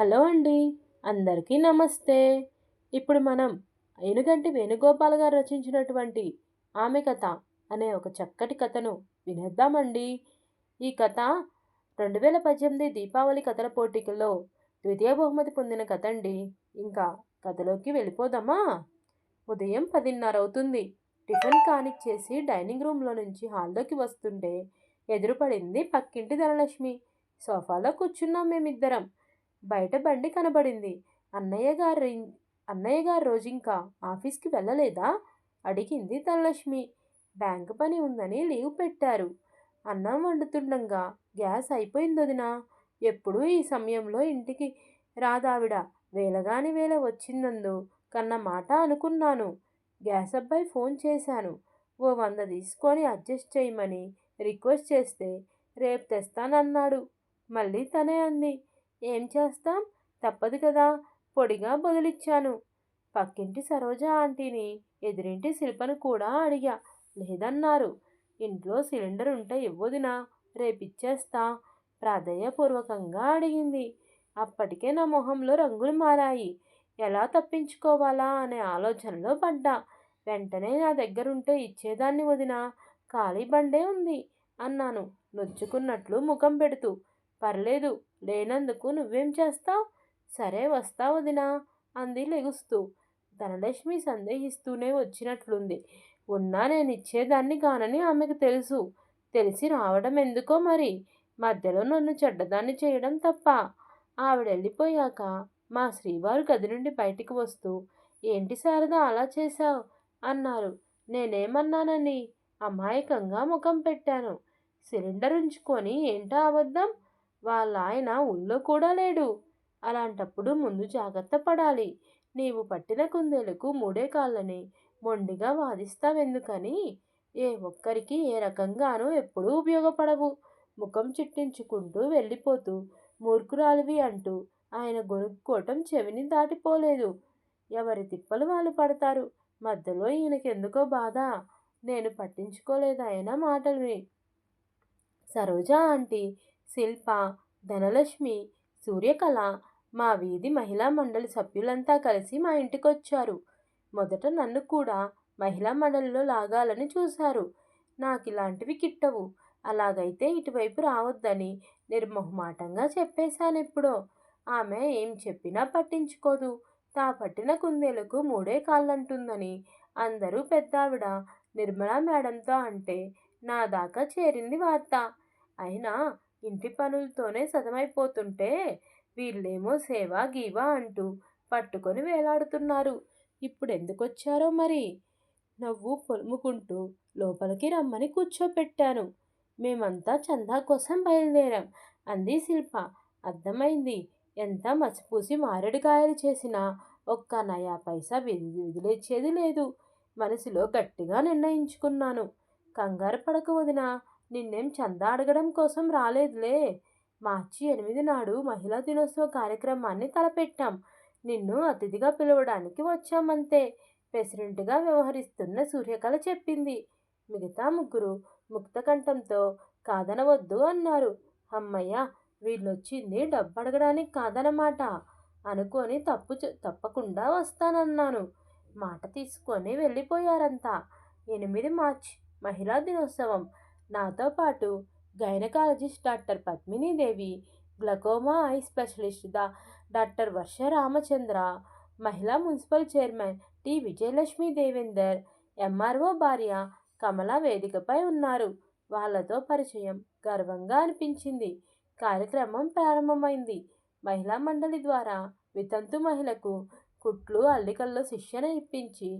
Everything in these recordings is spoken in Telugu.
హలో అండి అందరికీ నమస్తే. ఇప్పుడు మనం ఏనుగంటి వేణుగోపాల్ గారు రచించినటువంటి ఆమె కథ అనే ఒక చక్కటి కథను వినేద్దామండి. ఈ కథ రెండు వేల పద్దెనిమిది దీపావళి కథల పోటీలలో ద్వితీయ బహుమతి పొందిన కథ అండి. ఇంకా కథలోకి వెళ్ళిపోదామా? ఉదయం పదిన్నర అవుతుంది. టిఫిన్ కానిచ్చేసి డైనింగ్ రూమ్లో నుంచి హాల్లోకి వస్తుంటే ఎదురుపడింది పక్కింటి ధనలక్ష్మి. సోఫాలో కూర్చున్నాం మేమిద్దరం. బయట బండి కనబడింది. అన్నయ్య గారి అన్నయ్య గారు రోజు ఇంకా ఆఫీస్కి వెళ్ళలేదా? అడిగింది ధనలక్ష్మి. బ్యాంకు పని ఉందని లీవ్ పెట్టారు. అన్నం వండుతుండగా గ్యాస్ అయిపోయింది వదినా. ఎప్పుడూ ఈ సమయంలో ఇంటికి రాదావిడ. వేలగాని వేల వచ్చిందందు కన్న మాట అనుకున్నాను. గ్యాస్ అబ్బాయి ఫోన్ చేశాను. ఓ వంద తీసుకొని అడ్జస్ట్ చేయమని రిక్వెస్ట్ చేస్తే రేపు తెస్తానన్నాడు. మళ్ళీ తనే అంది. ఏం చేస్తాం? తప్పదు కదా పొడిగా బదులిచ్చాను. పక్కింటి సరోజ ఆంటీని ఎదురింటి శిల్పను కూడా అడిగా. లేదన్నారు. ఇంట్లో సిలిండర్ ఉంటే ఇవ్వదునా రేపిచ్చేస్తా ప్రాధేయపూర్వకంగా అడిగింది. అప్పటికే నా మొహంలో రంగులు మారాయి. ఎలా తప్పించుకోవాలా అనే ఆలోచనలో పడ్డా. వెంటనే నా దగ్గరుంటే ఇచ్చేదాన్ని వదినా ఖాళీ బండే ఉంది అన్నాను. నొచ్చుకున్నట్లు ముఖం పెడుతూ. పర్లేదు లేనందుకు నువ్వేం చేస్తావు? సరే వస్తా వదినా అంది లెగుస్తూ. ధనలక్ష్మి సందేహిస్తూనే వచ్చినట్లుంది. ఉన్నా నేను ఇచ్చేదాన్ని కానని ఆమెకు తెలుసు. తెలిసి రావడం ఎందుకో మరి? మధ్యలో నన్ను చెడ్డదాన్ని చేయడం తప్ప. ఆవిడ వెళ్ళిపోయాక మా శ్రీవారు గది నుండి బయటికి వస్తూ ఏంటి శారద అలా చేశావు? అన్నారు. నేనేమన్నానని? అమాయకంగా ముఖం పెట్టాను. సిలిండర్ ఉంచుకొని ఏంటా అబద్ధం? వాళ్ళ ఆయన ఊళ్ళో కూడా లేడు. అలాంటప్పుడు ముందు జాగ్రత్త పడాలి. నీవు పట్టిన కుందేలకు మూడే కాళ్ళని మొండిగా వాదిస్తావెందుకని? ఏ ఒక్కరికి ఏ రకంగానూ ఎప్పుడూ ఉపయోగపడవు. ముఖం చిట్టించుకుంటూ వెళ్ళిపోతూ మూర్ఖురాలివి అంటూ ఆయన గొనుక్కోవటం చెవిని దాటిపోలేదు. ఎవరి తిప్పలు వాళ్ళు పడతారు? మధ్యలో ఈయనకెందుకో బాధ? నేను పట్టించుకోలేదు ఆయన మాటల్ని. సరోజా ఆంటీ శిల్ప ధనలక్ష్మి సూర్యకళ మా వీధి మహిళా మండలి సభ్యులంతా కలిసి మా ఇంటికొచ్చారు. మొదట నన్ను కూడా మహిళా మండలిలో లాగాలని చూశారు. నాకు ఇలాంటివి కిట్టవు. అలాగైతే ఇటువైపు రావద్దని నిర్మోహమాటంగా చెప్పేశానెప్పుడో. ఆమె ఏం చెప్పినా పట్టించుకోదు. తా పట్టిన కుందేలకు మూడే కాళ్ళంటుందని అందరూ పెద్దావిడ నిర్మలా మేడంతో అంటే నా దాకా చేరింది వార్త. అయినా ఇంటి పనులతోనే సతమైపోతుంటే వీళ్ళేమో సేవా గీవా అంటూ పట్టుకొని వేలాడుతున్నారు. ఇప్పుడు ఎందుకొచ్చారో మరి? నవ్వు పొలుముకుంటూ లోపలికి రమ్మని కూర్చోపెట్టాను. మేమంతా చందా కోసం బయలుదేరాం. అంది శిల్ప. అర్థమైంది. ఎంత మసిపూసి మారేడుకాయలు చేసినా ఒక్క నయా పైసా విదిలేచేది లేదు. మనసులో గట్టిగా నిర్ణయించుకున్నాను. కంగారు పడక వదినా నిన్నేం చందా అడగడం కోసం రాలేదులే. మార్చి ఎనిమిది నాడు మహిళా దినోత్సవ కార్యక్రమాన్ని తలపెట్టాం. నిన్ను అతిథిగా పిలవడానికి వచ్చామంతే. ప్రెసిడెంట్గా వ్యవహరిస్తున్న సూర్యకళ చెప్పింది. మిగతా ముగ్గురు ముక్తకంఠంతో కాదనవద్దు అన్నారు. అమ్మయ్య వీళ్ళొచ్చింది డబ్బు అడగడానికి కాదనమాట. అనుకొని తప్పు తప్పకుండా వస్తానన్నాను. మాట తీసుకొని వెళ్ళిపోయారంతా. ఎనిమిది మార్చ్ మహిళా దినోత్సవం. నాతో పాటు gynaecologist doctor Padminidevi glaucoma eye specialist దా డాక్టర్ వర్ష రామచంద్ర మహిళా municipal chairman T Vijayalakshmi Devender MRO భార్య కమల వేదికపై ఉన్నారు. వాళ్ళతో పరిచయం గర్వంగా అనిపించింది. కార్యక్రమం ప్రారంభమైంది. మహిళా మండలి ద్వారా వితంతు మహిళకు కుట్లు అల్లికల్లో శిక్షణ ఇప్పించి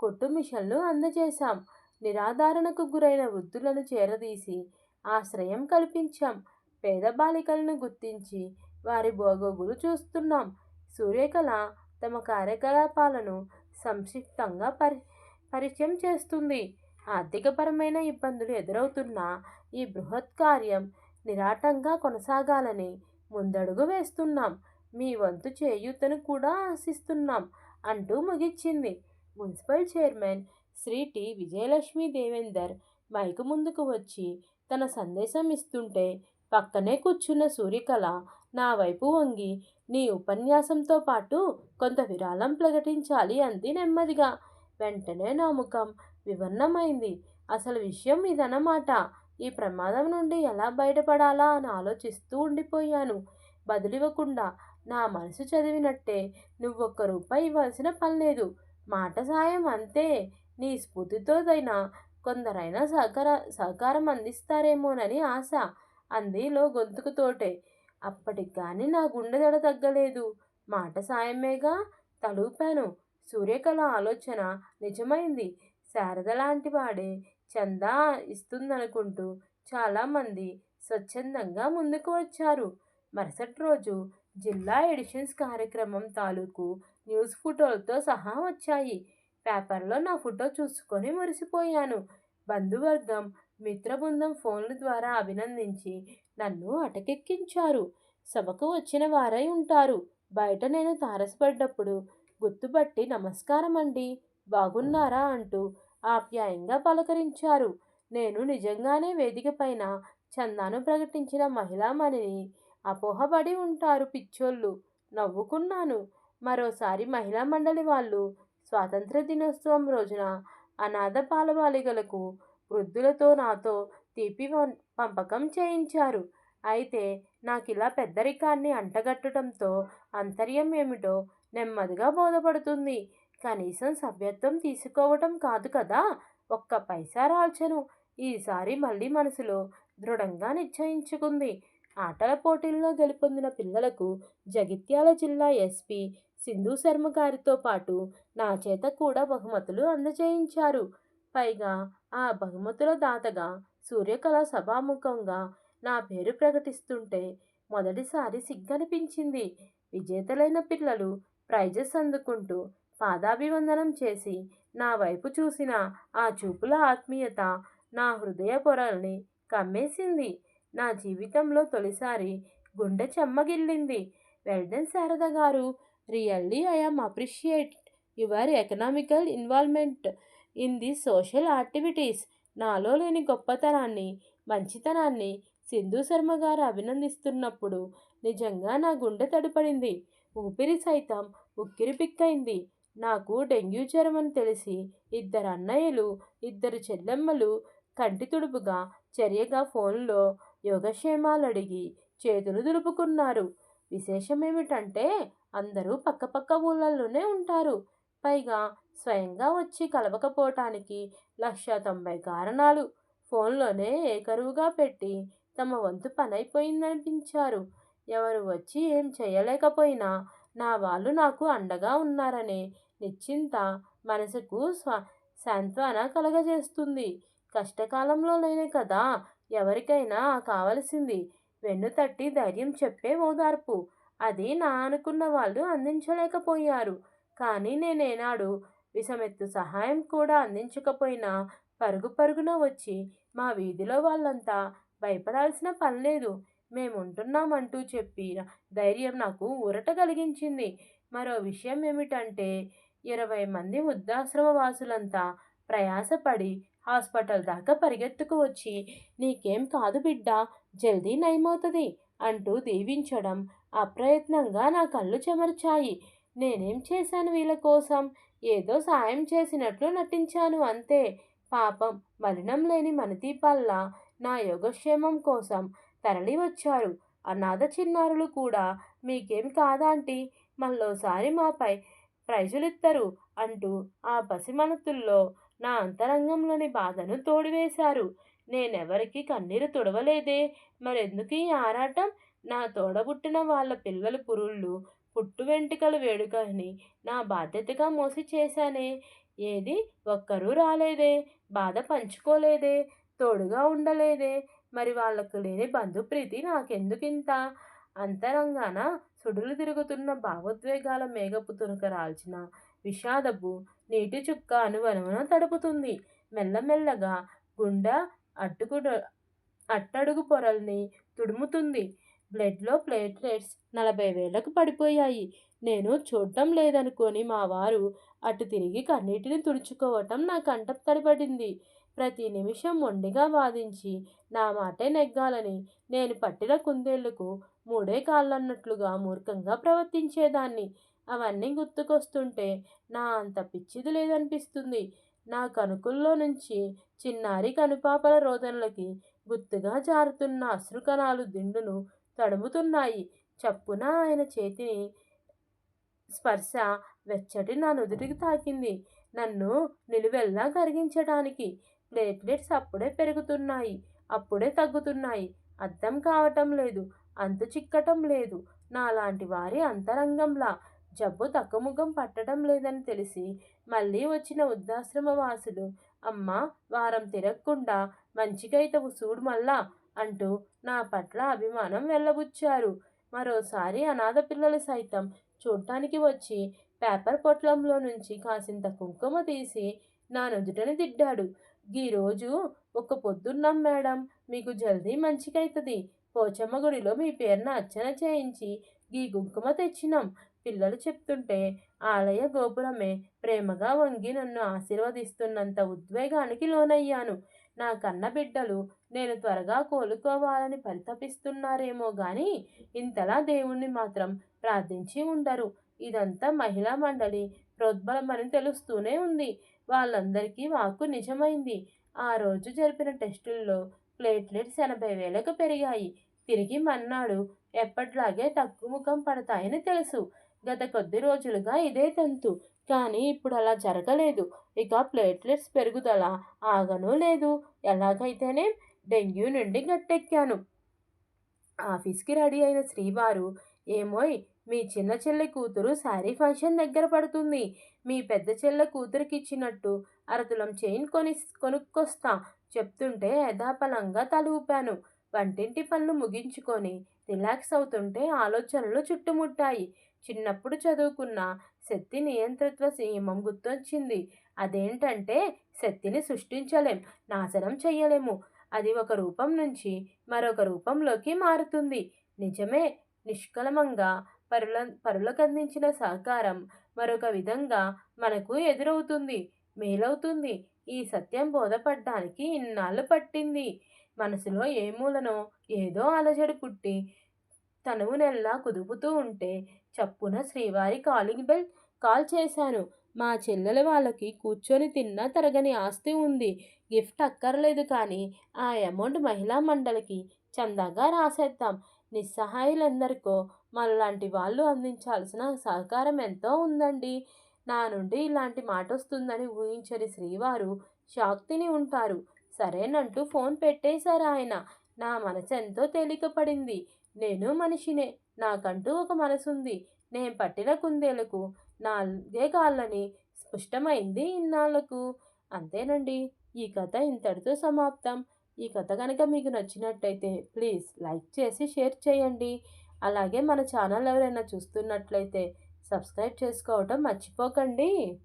కుట్టు మిషన్లు అందజేశాం. నిరాధారణకు గురైన వృద్ధులను చేరదీసి ఆశ్రయం కల్పించాం. పేద బాలికలను గుర్తించి వారి బోగోగులు చూస్తున్నాం. సూర్యకళ తమ కార్యకలాపాలను సంక్షిప్తంగా పరి పరిచయం చేస్తుంది. ఆర్థికపరమైన ఇబ్బందులు ఎదురవుతున్న ఈ బృహత్ కార్యం నిరాటంగా కొనసాగాలని ముందడుగు వేస్తున్నాం. మీ వంతు చేయూతను కూడా ఆశిస్తున్నాం అంటూ ముగిచ్చింది. Municipal chairman Shri T. Vijayalakshmi Devender mike ముందుకు వచ్చి తన సందేశం ఇస్తుంటే పక్కనే కూర్చున్న సూర్యకళ నా వైపు వంగి నీ ఉపన్యాసంతో పాటు కొంత విరాళం ప్రకటించాలి అంది నెమ్మదిగా. వెంటనే నా ముఖం వివన్నమైంది అసలు విషయం ఇదన్నమాట. ఈ ప్రమాదం నుండి ఎలా బయటపడాలా అని ఆలోచిస్తూ ఉండిపోయాను. బదిలివ్వకుండా నా మనసు చదివినట్టే నువ్వొక్క రూపాయి ఇవ్వాల్సిన పని లేదు. మాట సాయం అంతే. నీ స్ఫూర్తితోదైనా కొందరైనా సహకార సహకారం అందిస్తారేమోనని ఆశ. అందిలో గొంతుకుతోటే అప్పటికి కానీ నా గుండె దడ తగ్గలేదు. మాట సాయమేగా తలూపాను. సూర్యకళ ఆలోచన నిజమైంది. శారద లాంటి వాడే చందా ఇస్తుందనుకుంటూ చాలామంది స్వచ్ఛందంగా ముందుకు వచ్చారు. మరుసటి రోజు జిల్లా ఎడిషన్స్ కార్యక్రమం తాలూకు న్యూస్ ఫోటోలతో సహా వచ్చాయి. పేపర్లో నా ఫోటో చూసుకొని మురిసిపోయాను. బంధువర్గం మిత్రబృందం ఫోన్ల ద్వారా అభినందించి నన్ను అటకెక్కించారు. సభకు వచ్చిన వారై ఉంటారు. బయట నేను తారసపడ్డప్పుడు గుర్తుపట్టి నమస్కారం అండి బాగున్నారా అంటూ ఆప్యాయంగా పలకరించారు. నేను నిజంగానే వేదిక పైన చందాను ప్రకటించిన మహిళామణిని అపోహపడి ఉంటారు పిచ్చోళ్ళు. నవ్వుకున్నాను. మరోసారి మహిళా మండలి వాళ్ళు స్వాతంత్ర దినోత్సవం రోజున అనాథ బాలబాలికలకు వృద్ధులతో నాతో తీపి పంపకం చేయించారు. అయితే నాకు ఇలా పెద్దరికాన్ని అంటగట్టడంతో అంతర్యం ఏమిటో నెమ్మదిగా బోధపడుతుంది. కనీసం సభ్యత్వం తీసుకోవటం కాదు కదా! ఒక్క పైసా రాల్చను. ఈసారి మళ్ళీ మనసులో దృఢంగా నిశ్చయించుకుంది. ఆటల పోటీల్లో గెలుపొందిన పిల్లలకు జగిత్యాల జిల్లా ఎస్పీ సింధు శర్మ గారితో పాటు నా చేత కూడా బహుమతులు అందజేయించారు. పైగా ఆ బహుమతుల దాతగా సూర్యకళ సభాముఖంగా నా పేరు ప్రకటిస్తుంటే మొదటిసారి సిగ్గనిపించింది. విజేతలైన పిల్లలు ప్రైజెస్ అందుకుంటూ పాదాభివందనం చేసి నా వైపు చూసిన ఆ చూపుల ఆత్మీయత నా హృదయ పొరల్ని కమ్మేసింది. నా జీవితంలో తొలిసారి గుండె చెమ్మగిల్లింది. వెల్డెన్ శారద గారు really I'm appreciate your economical involvement in the social activities నాలో లేని గొప్పతనాన్ని మంచితనాన్ని సింధు శర్మ గారు అభినందిస్తున్నప్పుడు నిజంగా నా గుండె తడిపడింది. ఊపిరి సైతం ఉక్కిరి పిక్కైంది. నాకు డెంగ్యూ జ్వరం అని తెలిసి ఇద్దరు అన్నయ్యలు ఇద్దరు చెల్లెమ్మలు కంటి తుడుపుగా చర్యగా ఫోన్లో యోగక్షేమాలు అడిగి చేతులు దులుపుకున్నారు. విశేషం ఏమిటంటే అందరూ పక్కపక్క ఊళ్ళల్లోనే ఉంటారు. పైగా స్వయంగా వచ్చి కలవకపోవటానికి లక్ష తొంభై కారణాలు. ఫోన్లోనే ఏకరువుగా పెట్టి తమ వంతు పనైపోయిందనిపించారు. ఎవరు వచ్చి ఏం చేయలేకపోయినా నా వాళ్ళు నాకు అండగా ఉన్నారనే నిశ్చింత మనసుకు స్వ సాంత్వన కలగజేస్తుంది. కష్టకాలంలోనే కదా ఎవరికైనా కావలసింది. వెన్ను తట్టి ధైర్యం చెప్పే ఓదార్పు. అది నా అనుకున్న వాళ్ళు అందించలేకపోయారు. కానీ నేనేనాడు విషమెత్తు సహాయం కూడా అందించకపోయినా పరుగు పరుగున వచ్చి మా వీధిలో వాళ్ళంతా భయపడాల్సిన పని లేదు. మేముంటున్నామంటూ చెప్పి ధైర్యం నాకు ఊరట కలిగించింది. మరో విషయం ఏమిటంటే ఇరవై మంది వృద్ధాశ్రమ వాసులంతా ప్రయాసపడి హాస్పిటల్ దాకా పరిగెత్తుకు వచ్చి నీకేం కాదు బిడ్డ జల్దీ నయమవుతుంది అంటూ దీవించడం అప్రయత్నంగా నా కళ్ళు చెమర్చాయి. నేనేం చేశాను వీళ్ళ కోసం? ఏదో సాయం చేసినట్లు నటించాను అంతే. పాపం మలినం లేని మణిదీపాల్లా నా యోగక్షేమం కోసం తరలి వచ్చారు. అనాథ చిన్నారులు కూడా మీకేం కాదాంటి మళ్ళోసారి మాపై ప్రైజులిత్తరు అంటూ ఆ పసిమనతుల్లో నా అంతరంగంలోని బాధను తోడివేశారు. నేనెవరికి కన్నీరు తుడవలేదే. మరెందుకు ఈ ఆరాటం? నా తోడబుట్టిన వాళ్ళ పిల్లల పురుళ్ళు పుట్టు వెంట్రుకల వేడుకని నా బాధ్యతగా మోసి చేశానే. ఏది? ఒక్కరూ రాలేదే. బాధ పంచుకోలేదే. తోడుగా ఉండలేదే. మరి వాళ్ళకు లేని బంధుప్రీతి నాకెందుకింత? అంతరంగాన? సుడులు తిరుగుతున్న భావోద్వేగాల మేఘపు తునక రాల్చిన విషాదపు నీటి చుక్క అనువనువన తడుపుతుంది. మెల్లమెల్లగా గుండె అట్టుకు అట్టడుగు పొరల్ని తుడుముతుంది. బ్లడ్లో ప్లేట్లెట్స్ నలభై వేలకు పడిపోయాయి. నేను చూడటం లేదనుకొని మా వారు అటు తిరిగి కన్నీటిని తుడుచుకోవటం నా కంట తడిపడింది. ప్రతి నిమిషం మొండిగా వాదించి నా మాటే నెగ్గాలని నేను పట్టిన కుందేళ్ళకు మూడే కాళ్ళన్నట్లుగా మూర్ఖంగా ప్రవర్తించేదాన్ని. అవన్నీ గుర్తుకొస్తుంటే నా అంత పిచ్చిది లేదనిపిస్తుంది. నా కనుకుల్లో నుంచి చిన్నారి కనుపాపల రోదనలకి గుర్తుగా జారుతున్న అశ్రుకణాలు దిండును తడుముతున్నాయి. చప్పున ఆయన చేతిని స్పర్శ వెచ్చటి నా నుదుటికి తాకింది. నన్ను నిలువెల్లా కరిగించడానికి ప్లేట్లెట్స్ అప్పుడే పెరుగుతున్నాయి అప్పుడే తగ్గుతున్నాయి. అర్థం కావటం లేదు అంతు చిక్కటం లేదు. నాలాంటి వారి అంతరంగంలా జబ్బు తక్కుముఖం పట్టడం లేదని తెలిసి మళ్ళీ వచ్చిన వృద్ధాశ్రమ వాసులు అమ్మ వారం తిరగకుండా మంచిగైతవు చూడు మళ్ళా అంటూ నా పట్ల అభిమానం వెళ్ళబుచ్చారు మరోసారి అనాథ పిల్లలు సైతం చూడటానికి వచ్చి పేపర్ పొట్లంలో నుంచి కాసింత కుంకుమ తీసి నా నుదుటని దిడ్డాడు ఈరోజు ఒక పొద్దున్నాం మేడం. మీకు జల్దీ మంచికైతుంది పోచమ్మ గుడిలో మీ పేరున అర్చన చేయించి ఈ కుంకుమ తెచ్చినాం. పిల్లలు చెప్తుంటే ఆలయ గోపురమే ప్రేమగా వంగి నన్ను ఆశీర్వదిస్తున్నంత ఉద్వేగానికి లోనయ్యాను. నా కన్న బిడ్డలు నేను త్వరగా కోలుకోవాలని పరితపిస్తున్నారేమో కానీ ఇంతలా దేవుణ్ణి మాత్రం ప్రార్థించి ఉండరు. ఇదంతా మహిళా మండలి ప్రోద్బలమని తెలుస్తూనే ఉంది. వాళ్ళందరికీ వాకు నిజమైంది. ఆ రోజు జరిపిన టెస్టుల్లో ప్లేట్లెట్స్ ఎనభై వేలకు పెరిగాయి. తిరిగి మన్నాడు ఎప్పట్లాగే తక్కువ ముఖం పడతాయని తెలుసు. గత కొద్ది రోజులుగా ఇదే తంతు. కానీ ఇప్పుడు అలా జరగలేదు. ఇక ప్లేట్లెట్స్ పెరుగుదల ఆగనూ లేదు. ఎలాగైతేనే డెంగ్యూ నుండి గట్టెక్కాను. ఆఫీస్కి రెడీ అయిన శ్రీవారు ఏమోయ్ మీ చిన్న చెల్లె కూతురు శారీ ఫంక్షన్ దగ్గర పడుతుంది. మీ పెద్ద చెల్లె కూతురికి ఇచ్చినట్టు అరతులం చైన్ కొని కొనుక్కొస్తా. చెప్తుంటే యథాపలంగా తలూపాను వంటింటి పనులు ముగించుకొని రిలాక్స్ అవుతుంటే ఆలోచనలు చుట్టుముట్టాయి. చిన్నప్పుడు చదువుకున్న శక్తి నియంత్రిత్వ నియమం గుర్తొచ్చింది. అదేంటంటే శక్తిని సృష్టించలేం నాశనం చెయ్యలేము. అది ఒక రూపం నుంచి మరొక రూపంలోకి మారుతుంది. నిజమే నిష్కలమంగా పరుల పరులకందించిన సహకారం మరొక విధంగా మనకు ఎదురవుతుంది మేలవుతుంది. ఈ సత్యం బోధపడ్డానికి ఇన్నాళ్ళు పట్టింది. మనసులో ఏ మూలనో ఏదో అలజడి పుట్టి తనువు నెల్లా కుదుపుతూ ఉంటే చప్పున శ్రీవారి కాలింగ్ బెల్ కాల్ చేశాను. మా చెల్లెల వాళ్ళకి కూర్చొని తిన్నా తరగని ఆస్తి ఉంది. గిఫ్ట్ అక్కర్లేదు కానీ ఆ అమౌంట్ మహిళా మండలికి చందాగా రాసేద్దాం. నిస్సహాయులందరికో మనలాంటి వాళ్ళు అందించాల్సిన సహకారం ఎంతో ఉందండి. నా నుండి ఇలాంటి మాట వస్తుందని ఊహించని శ్రీవారు షాక్ తిని ఉంటారు. సరేనంటూ ఫోన్ పెట్టేశారు ఆయన. నా మనసు ఎంతో తేలికపడింది. నేను మనిషినే. నాకంటూ ఒక మనసుంది. నేను పట్టిన కుందేలకు నాలుగే కాళ్ళని స్పష్టమైంది ఇన్నాళ్ళకు. అంతేనండి ఈ కథ ఇంతటితో సమాప్తం. ఈ కథ కనుక మీకు నచ్చినట్టయితే ప్లీజ్ లైక్ చేసి షేర్ చేయండి. అలాగే మన ఛానల్ ఎవరైనా చూస్తున్నట్లయితే సబ్స్క్రైబ్ చేసుకోవటం మర్చిపోకండి.